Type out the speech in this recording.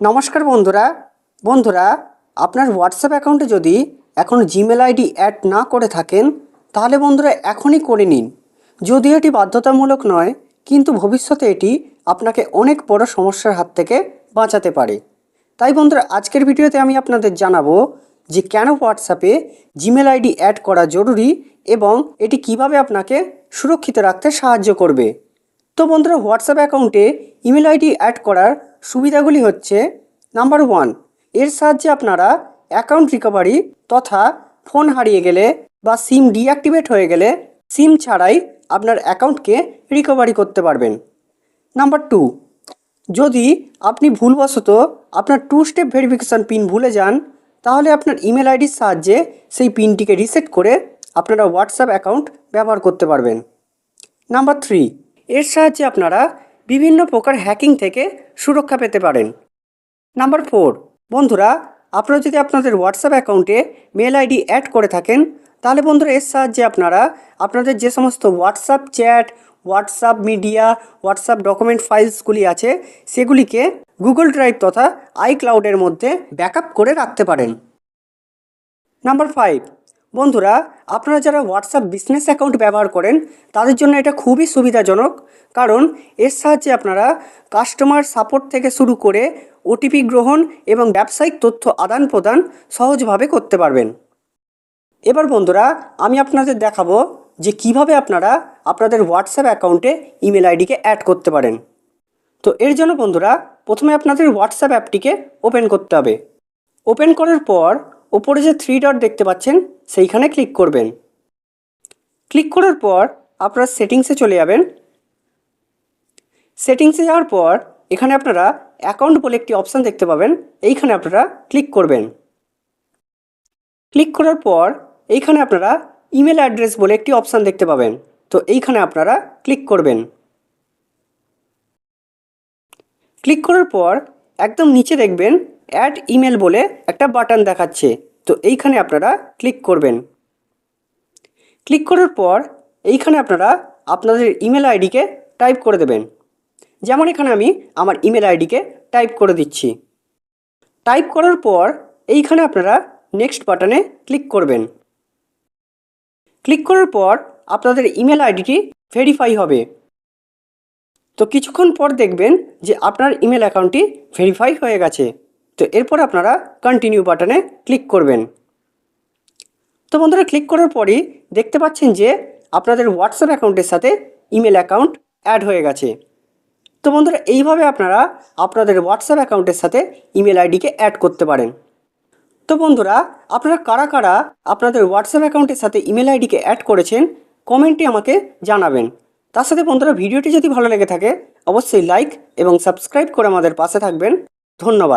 নমস্কার বন্ধুরা। বন্ধুরা, আপনার হোয়াটসঅ্যাপ অ্যাকাউন্টে যদি এখন জিমেল আইডি অ্যাড না করে থাকেন, তাহলে বন্ধুরা এখনই করে নিন। যদিও এটি বাধ্যতামূলক নয়, কিন্তু ভবিষ্যতে এটি আপনাকে অনেক বড় সমস্যার হাত থেকে বাঁচাতে পারে। তাই বন্ধুরা, আজকের ভিডিওতে আমি আপনাদের জানাব যে কেন হোয়াটসঅ্যাপে জিমেল আইডি অ্যাড করা জরুরি এবং এটি কীভাবে আপনাকে সুরক্ষিত রাখতে সাহায্য করবে। তো বন্ধুরা হোয়াটসঅ্যাপ অ্যাকাউন্টে ইমেল আইডি অ্যাড করার সুবিধাগুলি হচ্ছে নাম্বার ওয়ানের সাহায্যে আপনারা অ্যাকাউন্ট রিকভারি তথা ফোন হারিয়ে গেলে বা সিম ডিঅ্যাক্টিভেট হয়ে গেলে সিম ছাড়াই আপনার অ্যাকাউন্টকে রিকভারি করতে পারবেন। নাম্বার টু যদি আপনি ভুলবশত আপনার টু স্টেপ ভেরিফিকেশান পিন ভুলে যান, তাহলে আপনার ইমেল আইডির সাহায্যে সেই পিনটিকে রিসেট করে আপনারা হোয়াটসঅ্যাপ অ্যাকাউন্ট ব্যবহার করতে পারবেন। নাম্বার থ্রি এর সাহায্যে আপনারা বিভিন্ন প্রকার হ্যাকিং থেকে সুরক্ষা পেতে পারেন। নাম্বার ফোর, বন্ধুরা, আপনারা যদি আপনাদের হোয়াটসঅ্যাপ অ্যাকাউন্টে মেল আইডি অ্যাড করে থাকেন, তাহলে বন্ধুরা এর সাহায্যে আপনারা আপনাদের যে সমস্ত WhatsApp chat, WhatsApp media, WhatsApp document ফাইলসগুলি আছে, সেগুলিকে গুগল ড্রাইভ তথা আই ক্লাউডের মধ্যে ব্যাকআপ করে রাখতে পারেন। নাম্বার ফাইভ বন্ধুরা, আপনারা যারা হোয়াটসঅ্যাপ বিজনেস অ্যাকাউন্ট ব্যবহার করেন, তাদের জন্য এটা খুবই সুবিধাজনক। কারণ, এর সাহায্যে আপনারা কাস্টমার সাপোর্ট থেকে শুরু করে ওটিপি গ্রহণ এবং ব্যবসায়িক তথ্য আদান প্রদান সহজভাবে করতে পারবেন। এবার বন্ধুরা, আমি আপনাদের দেখাবো যে কীভাবে আপনারা আপনাদের হোয়াটসঅ্যাপ অ্যাকাউন্টে ইমেল আইডিকে অ্যাড করতে পারেন। তো এর জন্য বন্ধুরা, প্রথমে আপনাদের হোয়াটসঅ্যাপ অ্যাপটিকে ওপেন করতে হবে। ওপেন করার পর ওপরে যে থ্রি ডট দেখতে পাচ্ছেন, সেইখানে ক্লিক করবেন। ক্লিক করার পর আপনারা সেটিংসে চলে যাবেন। সেটিংসে যাওয়ার পর এখানে আপনারা অ্যাকাউন্ট বলে একটি অপশান দেখতে পাবেন, এইখানে আপনারা ক্লিক করবেন। ক্লিক করার পর এইখানে আপনারা ইমেল অ্যাড্রেস বলে একটি অপশান দেখতে পাবেন, তো এইখানে আপনারা ক্লিক করবেন। ক্লিক করার পর একদম নিচে দেখবেন অ্যাড ইমেল বলে একটা বাটন দেখাচ্ছে। তো এইখানে আপনারা ক্লিক করবেন। ক্লিক করার পর এইখানে আপনারা আপনাদের ইমেল আইডিকে টাইপ করে দেবেন। যেমন এখানে আমি আমার ইমেল আইডিকে টাইপ করে দিচ্ছি। টাইপ করার পর এইখানে আপনারা নেক্সট বাটনে ক্লিক করবেন। ক্লিক করার পর আপনাদের ইমেল আইডিটি ভেরিফাই হবে। তো কিছুক্ষণ পর দেখবেন যে আপনার ইমেল অ্যাকাউন্টটি ভেরিফাই হয়ে গেছে। তো এরপর আপনারা কন্টিনিউ বাটনে ক্লিক করবেন। তো বন্ধুরা ক্লিক করার পরই দেখতে পাচ্ছেন যে আপনাদের হোয়াটসঅ্যাপ অ্যাকাউন্টের সাথে ইমেল অ্যাকাউন্ট অ্যাড হয়ে গেছে। তো বন্ধুরা এইভাবে আপনারা আপনাদের হোয়াটসঅ্যাপ অ্যাকাউন্টের সাথে ইমেল আইডিকে অ্যাড করতে পারেন। তো বন্ধুরা আপনারা কারা কারা আপনাদের হোয়াটসঅ্যাপ অ্যাকাউন্টের সাথে ইমেল আইডিকে অ্যাড করেছেন কমেন্টে আমাকে জানাবেন। তার সাথে বন্ধুরা ভিডিওটি যদি ভালো লেগে থাকে, অবশ্যই লাইক এবং সাবস্ক্রাইব করে আমাদের পাশে থাকবেন। ধন্যবাদ।